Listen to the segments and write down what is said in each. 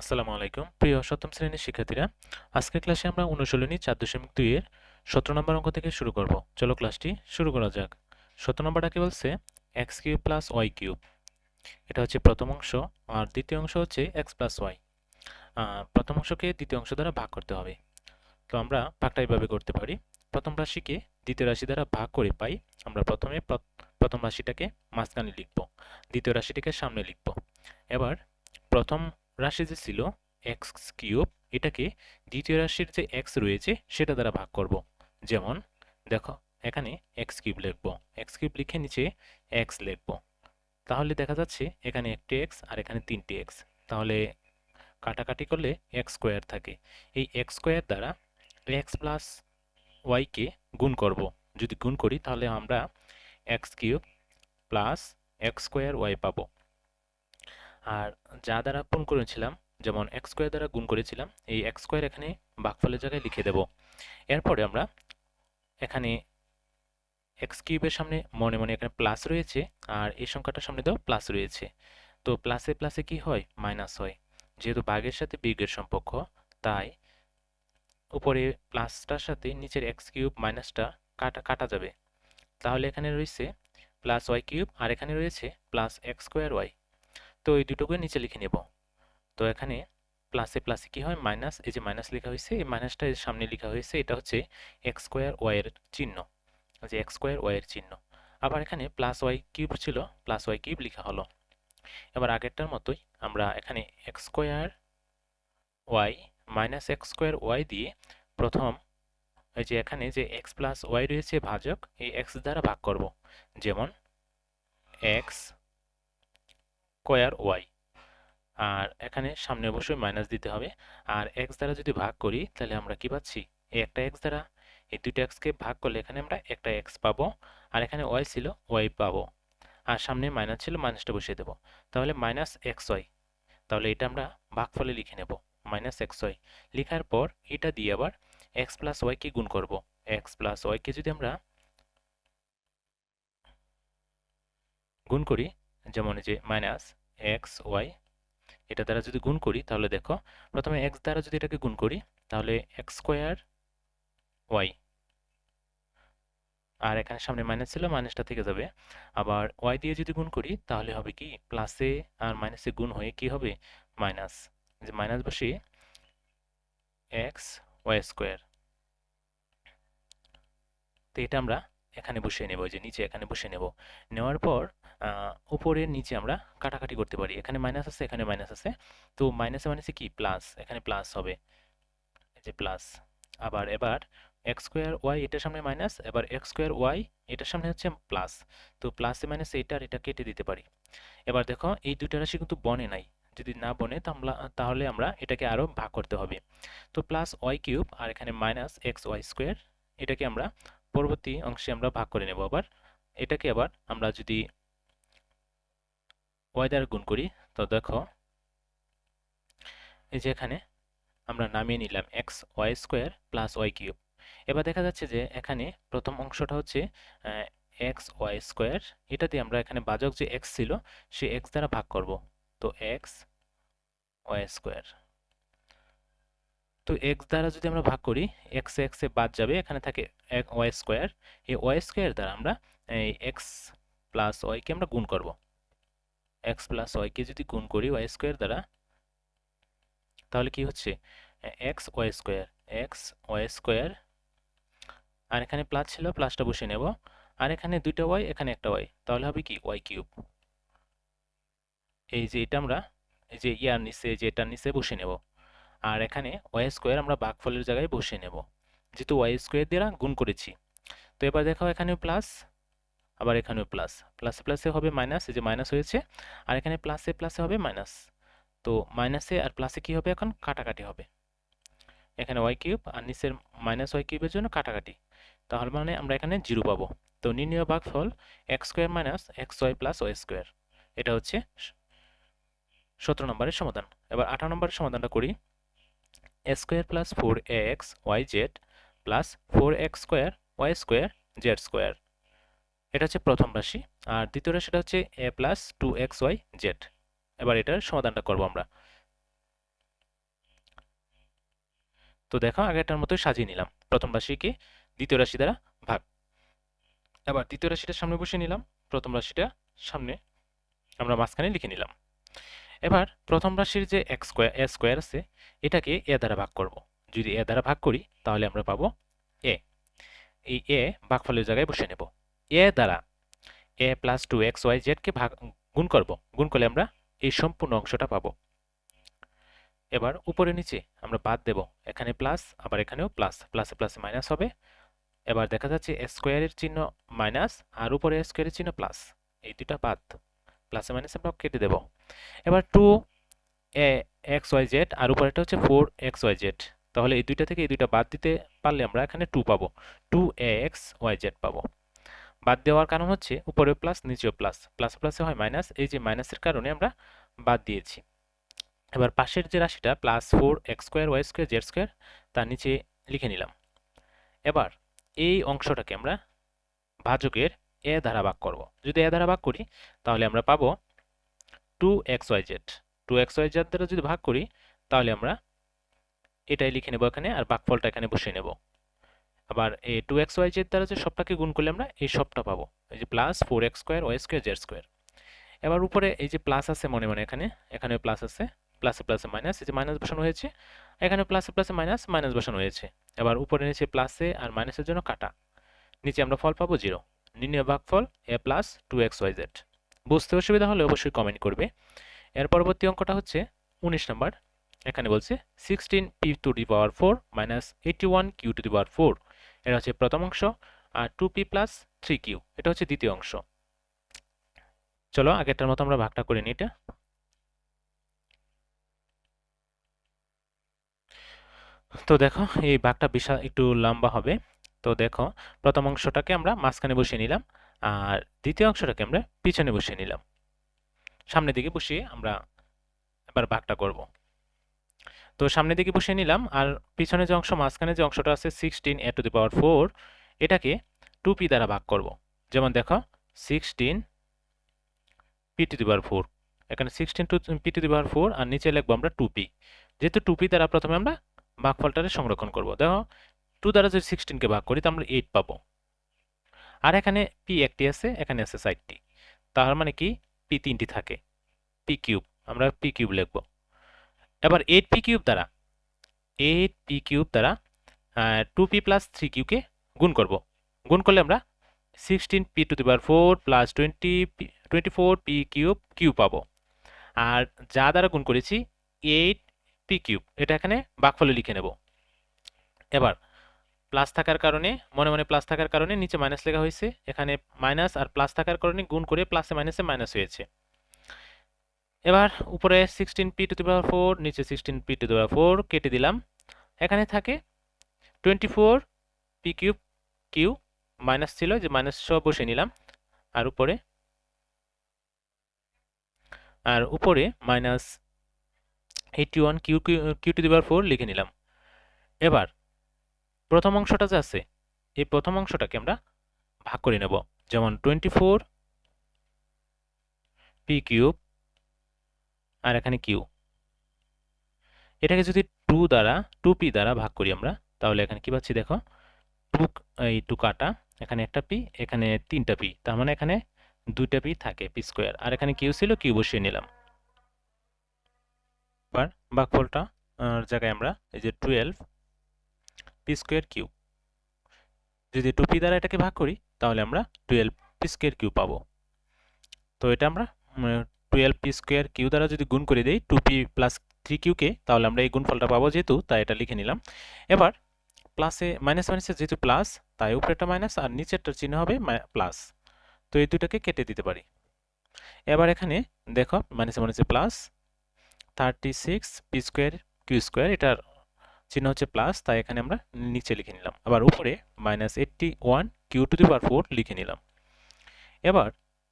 আসসালামু আলাইকুম। প্রিয় সপ্তম শ্রেণির শিক্ষার্থীরা আজকের ক্লাসে আমরা অনুশীলনী চার দশমিক দুইয়ের সতেরো নম্বর অঙ্ক থেকে শুরু করব। চলো ক্লাসটি শুরু করা যাক। সতেরো নম্বরটা কি বলছে? X cube plus y cube. এটা হচ্ছে প্রথম অংশ, আর দ্বিতীয় অংশ হচ্ছে এক্স প্লাস ওয়াই। প্রথম অংশকে দ্বিতীয় অংশ দ্বারা ভাগ করতে হবে। তো আমরা ভাগটা এইভাবে করতে পারি। প্রথম রাশিকে দ্বিতীয় রাশি দ্বারা ভাগ করে পাই। আমরা প্রথমে প্রথম রাশিটাকে মাঝখানে লিখব। দ্বিতীয় রাশিটাকে সামনে লিখব। এবার প্রথম রাশি যে ছিল এক্স কিউব এটাকে দ্বিতীয় রাশির যে এক্স রয়েছে, সেটা দ্বারা ভাগ করব। যেমন, দেখো, এখানে এক্স কিউব লিখব। এক্স কিউব লিখে নিচে এক্স লিখব। তাহলে দেখা যাচ্ছে, এখানে একটি এক্স আর এখানে তিনটি এক্স তাহলে কাটাকাটি করলে এক্স স্কোয়ার থাকে। এই এক্স স্কোয়ার দ্বারা এক্স প্লাস ওয়াইকে গুণ করব। যদি গুণ করি, তাহলে আমরা x cube plus x square y পাবো। আর যা দ্বারা গুণ করেছিলাম, যেমন এক্স স্কোয়ার দ্বারা গুণ করেছিলাম, এই এক্স স্কোয়ার এখানে ভাগফলের জায়গায় লিখে দেব। এরপরে আমরা এখানে এক্স কিউবের সামনে মনে মনে এখানে প্লাস রয়েছে, আর এই সংখ্যাটার সামনে তো প্লাস রয়েছে। তো প্লাসে প্লাসে কি হয়? মাইনাস হয়। যেহেতু বাঘের সাথে বিয়োগের সম্পর্ক, তাই উপরে প্লাসটার সাথে নিচের এক্স কিউব মাইনাসটা কাটা কাটা যাবে। তাহলে এখানে রয়েছে প্লাস ওয়াই কিউব, আর এখানে রয়েছে প্লাস এক্স স্কোয়ার ওয়াই তো এই দুটোকে নিচে লিখে নেব। তো এখানে প্লাসে প্লাসে কি হয়? মাইনাস এই যে মাইনাস লেখা হয়েছে, এই মাইনাসটা সামনে লেখা হয়েছে, এটা হচ্ছে এক্স স্কোয়ার ওয়াইয়ের চিহ্ন। যে এক্স স্কোয়ার ওয়াইয়ের চিহ্ন। আবার এখানে প্লাস ওয়াই কিউব ছিল প্লাস ওয়াই কিউব লেখা হলো। এবার আগেরটার মতোই আমরা এখানে x square y minus x square y দিয়ে প্রথম এই যে এখানে যে এক্স প্লাস ওয়াই রয়েছে ভাজক, এই এক্স দ্বারা ভাগ করব। যেমন এক্স স্কোয়ার ওয়াই। আর এখানে সামনে অবশ্যই মাইনাস দিতে হবে। আর এক্স দ্বারা যদি ভাগ করি, তাহলে আমরা কি পাচ্ছি? একটা এক্স দ্বারা। এই দুটো এক্সকে ভাগ করলে এখানে আমরা একটা এক্স পাবো। আর এখানে ওয়াই ছিল ওয়াই পাবো। আর সামনে মাইনাস ছিল মাইনাসটা বসিয়ে দেবো। তাহলে মাইনাস এক্স ওয়াই তাহলে এটা আমরা ভাগফলে লিখে নেব মাইনাস এক্স ওয়াই লেখার পর এটা দিয়ে আবার এক্স প্লাস ওয়াইকে গুণ করব। এক্স প্লাস ওয়াইকে যদি আমরা গুণ করি যেমন যে মাইনাস এক্স ওয়াই এটা দ্বারা যদি গুণ করি, তাহলে দেখো, প্রথমে এক্স দ্বারা যদি এটাকে গুণ করি, তাহলে এক্স স্কোয়ার ওয়াই আর এখানে সামনে মাইনাস ছিল মাইনাসটা থেকে যাবে। আবার ওয়াই দিয়ে যদি গুণ করি, তাহলে হবে কি? প্লাসে আর মাইনাসে গুণ হয়ে কি হবে? মাইনাস যে মাইনাস বসিয়ে এক্স ওয়াই স্কোয়ার তো এটা আমরা এখানে বসিয়ে নেব যে নিচে এখানে বসিয়ে নেব। নেওয়ার পর উপরে নিচে আমরা কাটাকাটি করতে পারি। এখানে মাইনাস আছে, এখানে মাইনাস আছে। তো মাইনাসে মাইনাসে কি? প্লাস এখানে প্লাস হবে। যে প্লাস আবার এবার এক্স স্কোয়ার ওয়াই এটার সামনে মাইনাস এবার এক্স স্কোয়ার ওয়াই এটার সামনে হচ্ছে প্লাস তো প্লাসে মাইনাসে এটা আর এটা কেটে দিতে পারি। এবার দেখো, এই দুইটা রাশি কিন্তু বনে নাই। যদি না বনে তাহলে আমরা এটাকে আরও ভাগ করতে হবে। তো প্লাস ওয়াই কিউব আর এখানে মাইনাস এক্স ওয়াই স্কোয়ার এটাকে আমরা পরবর্তী অংশে আমরা ভাগ করে নেব। আবার এটাকে আবার আমরা যদি ওয়াই দ্বারা গুণ করি, তো দেখো, এই যে এখানে আমরা নামিয়ে নিলাম x y square plus y cube এবার দেখা যাচ্ছে যে এখানে প্রথম অংশটা হচ্ছে এক্স ওয়াই স্কোয়ার এটা দিয়ে আমরা এখানে বাজক যে এক্স ছিল, সে এক্স দ্বারা ভাগ করব। তো এক্স ওয়াই স্কোয়ার তো এক্স দ্বারা যদি আমরা ভাগ করি এক্স এক্সে বাদ যাবে, এখানে থাকে ওয়াই স্কোয়ার এই ওয়াই স্কোয়ার দ্বারা আমরা, এই এক্স প্লাস ওয়াইকে আমরা গুণ করব। এক্স প্লাস ওয়াইকে যদি গুণ করি ওয়াই স্কোয়ার দ্বারা, তাহলে কি হচ্ছে? X y square, x y square, আর এখানে প্লাস ছিল, প্লাসটা বসে নেব। আর এখানে দুইটা ওয়াই, এখানে একটা ওয়াই, তাহলে হবে কি? Y cube. এই যে এটা আমরা, এই যে ইয়ার নিচে যে এটার নিচে বসে নেব। আর এখানে ওয়াই স্কোয়ার আমরা ভাগফলের জায়গায় বসে নেব। যেহেতু ওয়াই স্কোয়ার দ্বারা গুণ করেছি। তো এবার দেখাও এখানেও প্লাস আবার এখানেও প্লাস প্লাসে প্লাসে হবে মাইনাস এই যে মাইনাস হয়েছে, আর এখানে প্লাসে প্লাসে হবে মাইনাস তো মাইনাসে আর প্লাসে কি হবে এখন? কাটাকাটি হবে। এখানে ওয়াই কিউব আর নিচের মাইনাস ওয়াই কিউবের জন্য কাটাকাটি। তাহলে মানে আমরা এখানে জিরো পাবো। তো নির্ণয় ভাগফল x square minus x y plus y square এটা হচ্ছে সতেরো নম্বরের সমাধান। এবার আঠারো নম্বরের সমাধানটা করি। Square plus four x y z plus four x square y square z square এটা হচ্ছে প্রথম রাশি, আর দ্বিতীয় রাশিটা হচ্ছে a plus two x y z. এবার এটার সমাধানটা করব আমরা। তো দেখো, আগেরটার মতোই সাজিয়ে নিলাম। প্রথম রাশিকে দ্বিতীয় রাশি দ্বারা ভাগ। এবার দ্বিতীয় রাশিটা সামনে বসিয়ে নিলাম। প্রথম রাশিটা সামনে আমরা মাঝখানে লিখে নিলাম। এবার প্রথম রাশির যে এক স্কোয়ার, এ স্কোয়ার আছে, এটাকে এ দ্বারা ভাগ করব। যদি এ দ্বারা ভাগ করি, তাহলে আমরা পাবো এ। এই এ ভাগফলের জায়গায় বসে নেব। এ দ্বারা a plus two x y জেডকে ভাগ, গুণ করব। গুণ করলে আমরা এই সম্পূর্ণ অংশটা পাবো। এবার উপরে নিচে আমরা বাদ দেব। এখানে প্লাস আবার এখানেও প্লাস প্লাসে প্লাসে মাইনাস হবে। এবার দেখা যাচ্ছে স্কোয়ারের চিহ্ন মাইনাস আর উপরে স্কোয়ারের চিহ্ন প্লাস এই দুটা বাদ। প্লাসে মাইনাস আমরা কেটে দেব। এবার two a x y z আর উপরেটা হচ্ছে ফোর এক্স ওয়াই জেড তাহলে এই দুইটা থেকে এই দুইটা বাদ দিতে পারলে আমরা এখানে টু পাবো। Two a x y z পাবো। বাদ দেওয়ার কারণ হচ্ছে উপরে প্লাস নিচেও প্লাস প্লাস প্লাসে হয় মাইনাস এই যে মাইনাসের কারণে আমরা বাদ দিয়েছি। এবার পাশের যে রাশিটা plus four x square y square z square তার নিচে লিখে নিলাম। এবার এই অংশটাকে আমরা ভাজকের এ দ্বারা ভাগ করব। যদি এ দ্বারা ভাগ করি, তাহলে আমরা পাবো two x y z two x y z দ্বারা যদি ভাগ করি, তাহলে আমরা এটাই লিখে নেব এখানে, আর ভাগফলটা এখানে বসিয়ে নেব। আবার এই টু এক্স ওয়াই জেড দ্বারা যে সবটাকে গুণ করলে আমরা এই সবটা পাবো। এই যে plus four x square y square z square এবার উপরে এই যে প্লাস আছে মনে মনে এখানে এখানে প্লাস আছে প্লাসে প্লাসে মাইনাস এই যে মাইনাস বসানো হয়েছে এখানে প্লাসে প্লাসে মাইনাস মাইনাস বসানো হয়েছে। এবার উপরে নিচে প্লাসে আর মাইনাসের জন্য কাটা। নিচে আমরা ফল পাবো জিরো নির্ণয় ভাগফল a plus two x y z বুঝতে অসুবিধা হলে অবশ্যই কমেন্ট করবে। এর পরবর্তী অঙ্কটা হচ্ছে উনিশ নাম্বার। এখানে বলছে sixteen p to the power four minus eighty one q to the power four এটা হচ্ছে প্রথম অংশ আর two p plus three q এটা হচ্ছে দ্বিতীয় অংশ। চলো আগেরটার মতো আমরা ভাগটা করে নিই এটা। তো দেখো, এই ভাগটা বিশাল, একটু লম্বা হবে। তো দেখো, প্রথম অংশটাকে আমরা মাঝখানে বসিয়ে নিলাম আর দ্বিতীয় অংশটাকে আমরা পিছনে বসিয়ে নিলাম। সামনের দিকে বসিয়ে আমরা এবার ভাগটা করব। তো সামনের দিকে বসিয়ে নিলাম আর পিছনে যে অংশ মাঝখানে যে অংশটা আছে sixteen a to the power four এটাকে টু পি দ্বারা ভাগ করব। যেমন দেখো sixteen p to the power four এখানে sixteen two p to the power four আর নিচে লিখব আমরা টু পি যেহেতু টু পি দ্বারা প্রথমে আমরা ভাগফলটারে সংরক্ষণ করব। দেখো টু দ্বারা যদি সিক্সটিনকে ভাগ করি তো আমরা এইট পাবো। আর এখানে পি একটি আছে, এখানে আছে সাইডটি তার মানে কি? পি তিনটি থাকে। পি কিউব আমরা পি কিউব লিখব। এবার এইট পি কিউব দ্বারা এইট পি কিউব দ্বারা টু পি প্লাস থ্রি কিউকে গুণ করব। গুণ করলে আমরা sixteen p to the power four plus twenty twenty four p cube q পাবো। আর যা দ্বারা গুণ করেছি এইট পি কিউব এটা এখানে বাকফলে লিখে নেব। এবার প্লাস থাকার কারণে, মনে মনে প্লাস থাকার কারণে নিচে মাইনাস লেখা হয়েছে। এখানে মাইনাস আর প্লাস থাকার কারণে গুণ করে প্লাসে মাইনাসে মাইনাস হয়েছে। এবার উপরে sixteen p to the power four নিচে sixteen p to the power four কেটে দিলাম। এখানে থাকে twenty four p cube q minus ছিল যে মাইনাস সব বসে নিলাম। আর উপরে আর উপরে minus eighty one q q to the power four লিখে নিলাম। এবার প্রথম অংশটা যে আছে, এই প্রথম অংশটাকে আমরা ভাগ করে নেব। যেমন টোয়েন্টি ফোর পি কিউব আর এখানে কিউ এটাকে যদি টু দ্বারা টু পি দ্বারা ভাগ করি আমরা, তাহলে এখানে কি পাচ্ছি দেখো? টু এই টু কাটা এখানে একটা পি এখানে তিনটা পি তার মানে এখানে দুইটা পি থাকে পি স্কোয়ার আর এখানে কিউ ছিল কিউ বসিয়ে নিলাম। এবার ভাগফলটা জায়গায় আমরা, এই যে টুয়েলভ পি স্কোয়ার কিউ যদি টু পি দ্বারা এটাকে ভাগ করি, তাহলে আমরা টুয়েলভ পি স্কোয়ার কিউ পাবো। তো এটা আমরা টুয়েলভ পি স্কোয়ার কিউ দ্বারা যদি গুণ করে দিই টু পি প্লাস থ্রি কিউকে তাহলে আমরা এই গুণফলটা পাবো যেহেতু, তাই এটা লিখে নিলাম। এবার প্লাসে মাইনাস মাইনাসে যেহেতু প্লাস তাই উপরেরটা মাইনাস আর নিচেরটার চিহ্ন হবে প্লাস তো এই দুটাকে কেটে দিতে পারি। এবার এখানে দেখো মাইনাসে মাইনাসে plus thirty six p square q square এটার চিহ্ন হচ্ছে প্লাস তাই এখানে আমরা নিচে লিখে নিলাম। আবার উপরে minus eighty one q to the power four লিখে নিলাম। এবার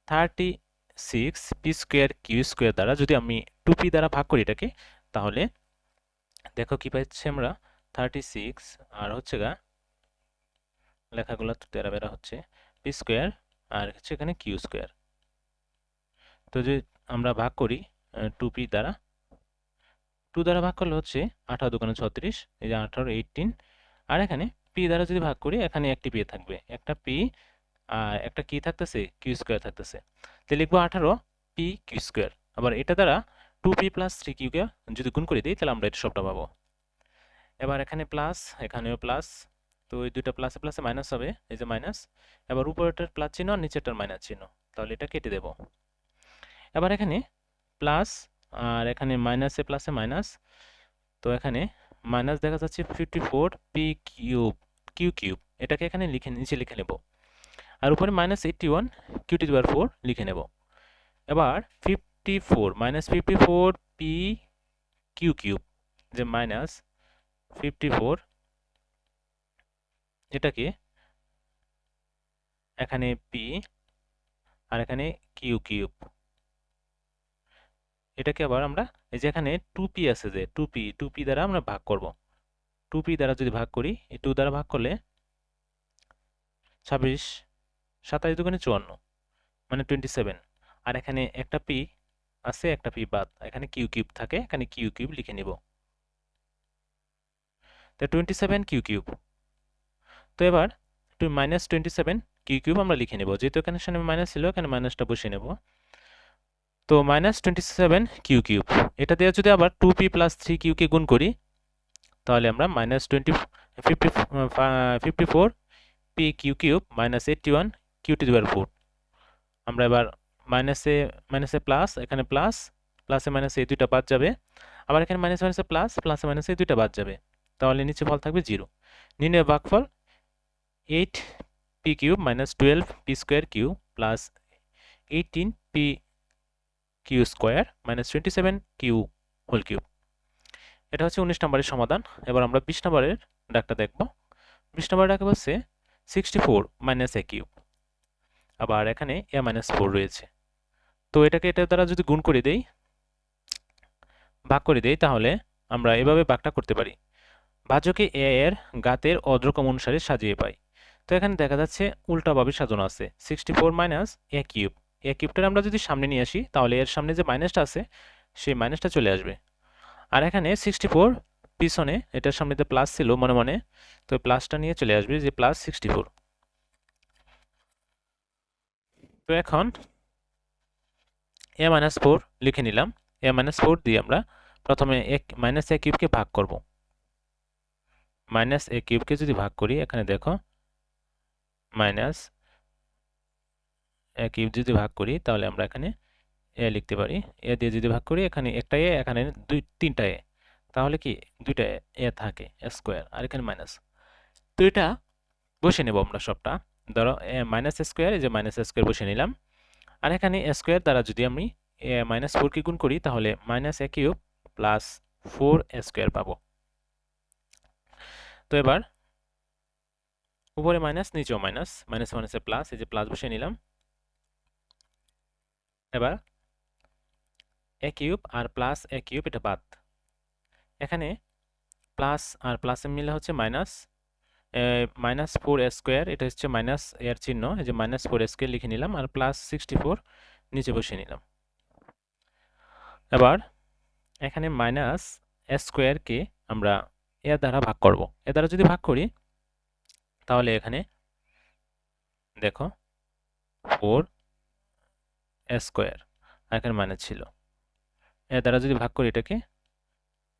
thirty six p square q square দ্বারা যদি আমি টু পি দ্বারা ভাগ করি এটাকে, তাহলে দেখো কি পাচ্ছি আমরা? থার্টি সিক্স আর হচ্ছে গা লেখাগুলো তেরা বেরা হচ্ছে পি স্কোয়ার আর হচ্ছে এখানে কিউ স্কোয়ার তো যদি আমরা ভাগ করি টু পি দ্বারা টু দ্বারা ভাগ করলে হচ্ছে আঠারো দোকানে ছত্রিশ, এই যে আঠারো এইটিন আর এখানে পি দ্বারা যদি ভাগ করি, এখানে একটি পি থাকবে। একটা পি একটা কি থাকতেছে? কিউ স্কোয়ার থাকতেছে। তো লিখব আঠারো পি কিউ স্কোয়ার আবার এটা দ্বারা টু পি প্লাস থ্রি কিউকে যদি গুণ করে দিই, তাহলে আমরা এটা সবটা পাবো। এবার এখানে প্লাস এখানেও প্লাস তো এই দুইটা প্লাসে প্লাসে মাইনাস হবে। এই যে মাইনাস এবার উপরেরটার প্লাস চিহ্ন আর নিচেরটার মাইনাস চিহ্ন। তাহলে এটা কেটে দেব। এবার এখানে প্লাস আর এখানে মাইনাসে প্লাসে মাইনাস তো এখানে মাইনাস দেখা যাচ্ছে fifty four p cube q cube এটাকে এখানে লিখে, নিচে লিখে নেব। আর উপরে minus eighty one q to power four লিখে নেব। এবার fifty four minus fifty four p q cube যে মাইনাস ফিফটি ফোর এটাকে এখানে পি আর এখানে কিউ কিউব এটাকে আবার আমরা এই যে এখানে টু পি আছে যে টু পি টু পি দ্বারা আমরা ভাগ করব। টু পি দ্বারা যদি ভাগ করি, এই টু দ্বারা ভাগ করলে ছাব্বিশ সাতাশ দুগুণে চুয়ান্ন মানে টোয়েন্টি সেভেন আর এখানে একটা পি আছে, একটা পি বাদ। এখানে কিউ কিউব থাকে, এখানে কিউ কিউব লিখে নিব। তো টোয়েন্টি সেভেন কিউ কিউব তো এবার two minus twenty seven q cube আমরা লিখে নেব। যেহেতু এখানে সামনে মাইনাস ছিল, এখানে মাইনাসটা বসিয়ে নেব। তো minus twenty seven q cube এটা দিয়ে যদি আবার টু পি প্লাস থ্রি কিউকে গুণ করি, তাহলে আমরা minus twenty fifty fifty four p q cube minus eighty one q দিবার ফোর আমরা এবার মাইনাসে মাইনাসে প্লাস এখানে প্লাস প্লাসে মাইনাসে এই দুইটা বাদ যাবে। আবার এখানে মাইনাস মাইনাসে প্লাস প্লাসে মাইনাসে এই দুইটা বাদ যাবে। তাহলে নিচে ফল থাকবে জিরো নির্ণয় ভাগফল eight p cube minus twelve p square q plus eighteen p q square minus twenty seven q whole cube এটা হচ্ছে উনিশ নম্বরের সমাধান। এবার আমরা বিশ নম্বরের ডাকটা দেখব। বিশ নম্বরের ডাকে বলছে sixty four minus a cube আবার এখানে এ মাইনাস ফোর রয়েছে। তো এটাকে এটা দ্বারা যদি গুণ করে দেই, ভাগ করে দেই, তাহলে আমরা এভাবে ভাগটা করতে পারি। ভাজকে এ এর গাতের অদ্রকম অনুসারে সাজিয়ে পাই। তো এখানে দেখা যাচ্ছে উল্টাভাবে সাজানো আছে sixty four minus a cube a কিউবটার আমরা যদি সামনে নিয়ে আসি, তাহলে এর সামনে যে মাইনাসটা আছে, সেই মাইনাসটা চলে আসবে। আর এখানে সিক্সটি ফোর পিছনে এটার সামনে যে প্লাস ছিল মনে মনে, তো প্লাসটা নিয়ে চলে আসবে যে প্লাস সিক্সটি ফোর তো এখন এ মাইনাস ফোর লিখে নিলাম। এ মাইনাস ফোর দিয়ে আমরা প্রথমে এক মাইনাস এ কিউবকে ভাগ করব। মাইনাস এ কিউবকে যদি ভাগ করি, এখানে দেখো মাইনাস এ কিউব যদি ভাগ করি, তাহলে আমরা এখানে এ লিখতে পারি। এ দিয়ে যদি ভাগ করি, এখানে একটা এ এখানে দুই, তিনটা এ তাহলে কি দুইটা এ থাকে স্কোয়ার আর এখানে মাইনাস তো এটা বসে নেব আমরা সবটা। ধরো মাইনাস স্কোয়ার এই যে মাইনাস স্কোয়ার বসে নিলাম। আর এখানে স্কোয়ার দ্বারা যদি আমি মাইনাস ফোরকে গুণ করি, তাহলে minus a cube plus four square পাবো। তো এবার, উপরে মাইনাস নিচেও মাইনাস মাইনাস মাইনাসে প্লাস এই যে প্লাস বসে নিলাম। এবার এ কিউব আর প্লাস এ কিউব এটা বাদ। এখানে প্লাস আর প্লাসের মিলে হচ্ছে মাইনাস মাইনাস ফোর স্কোয়ার এটা হচ্ছে মাইনাস এর চিহ্ন, এই যে মাইনাস ফোর স্কোয়ার লিখে নিলাম, আর প্লাস সিক্সটি ফোর নিচে বসিয়ে নিলাম। এবার এখানে মাইনাস স্কোয়ারকে আমরা এর দ্বারা ভাগ করব। এর দ্বারা যদি ভাগ করি, তাহলে এখানে দেখো ফোর স্কোয়ার এখানে মাইনাস ছিল। এর দ্বারা যদি ভাগ করি এটাকে,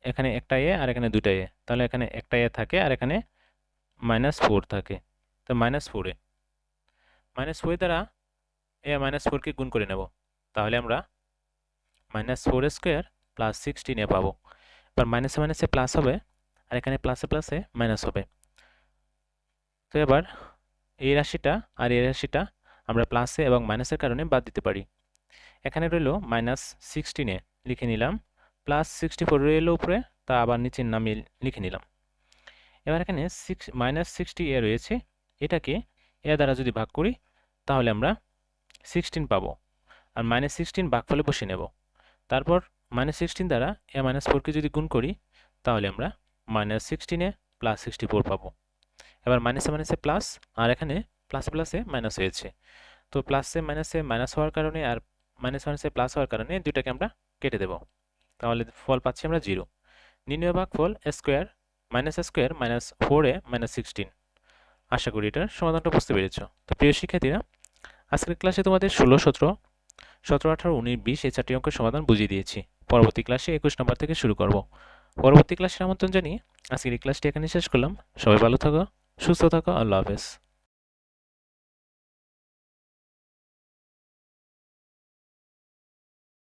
এখানে একটা এ আর এখানে দুইটা এ তাহলে এখানে একটা এ থাকে, আর এখানে মাইনাস ফোর থাকে। তো মাইনাস ফোরে মাইনাস ফোর দ্বারা এ মাইনাস ফোরকে গুণ করে নেব। তাহলে আমরা minus four square plus sixteen পাবো। এবার মাইনাসে মাইনাসে প্লাস হবে, আর এখানে প্লাসে প্লাসে মাইনাস হবে। তো এবার এই রাশিটা আর এই রাশিটা আমরা প্লাসে এবং মাইনাসের কারণে বাদ দিতে পারি। এখানে রইল মাইনাস সিক্সটিনে লিখে নিলাম প্লাস সিক্সটি ফোর রইল উপরে, তা আবার নিচের নামে লিখে নিলাম। এবার এখানে সিক্স মাইনাস সিক্সটি এ রয়েছে, এটাকে এ দ্বারা যদি ভাগ করি, তাহলে আমরা সিক্সটিন পাবো। আর মাইনাস সিক্সটিন ভাগফলে বসে নেব। তারপর মাইনাস সিক্সটিন দ্বারা এ মাইনাস ফোরকে যদি গুণ করি, তাহলে আমরা মাইনাস সিক্সটিনে প্লাস সিক্সটি ফোর পাবো। এবার মাইনাসে মাইনাসে প্লাস আর এখানে প্লাসে প্লাসে মাইনাস হয়েছে। তো প্লাসে মাইনাসে মাইনাস হওয়ার কারণে আর মাইনাস মাইনাসে প্লাস হওয়ার কারণে দুইটাকে আমরা কেটে দেব। তাহলে ফল পাচ্ছি আমরা জিরো নির্ণয় ভাগফল ফল square minus square minus four a minus sixteen আশা করি এটার সমাধানটা বুঝতে পেরেছ। তো প্রিয় শিক্ষার্থীরা, আজকের ক্লাসে তোমাদের ষোলো, সতেরো সতেরো, আঠারো, উনিশ, বিশ এই চারটি অঙ্কের সমাধান বুঝিয়ে দিয়েছি। পরবর্তী ক্লাসে একুশ নম্বর থেকে শুরু করব। পরবর্তী ক্লাসের আমন্ত্রণ জানিয়ে আজকের এই ক্লাসটি এখানে শেষ করলাম। সবাই ভালো থাকো, সুস্থ থাকো, আল্লাহ হাফেজ।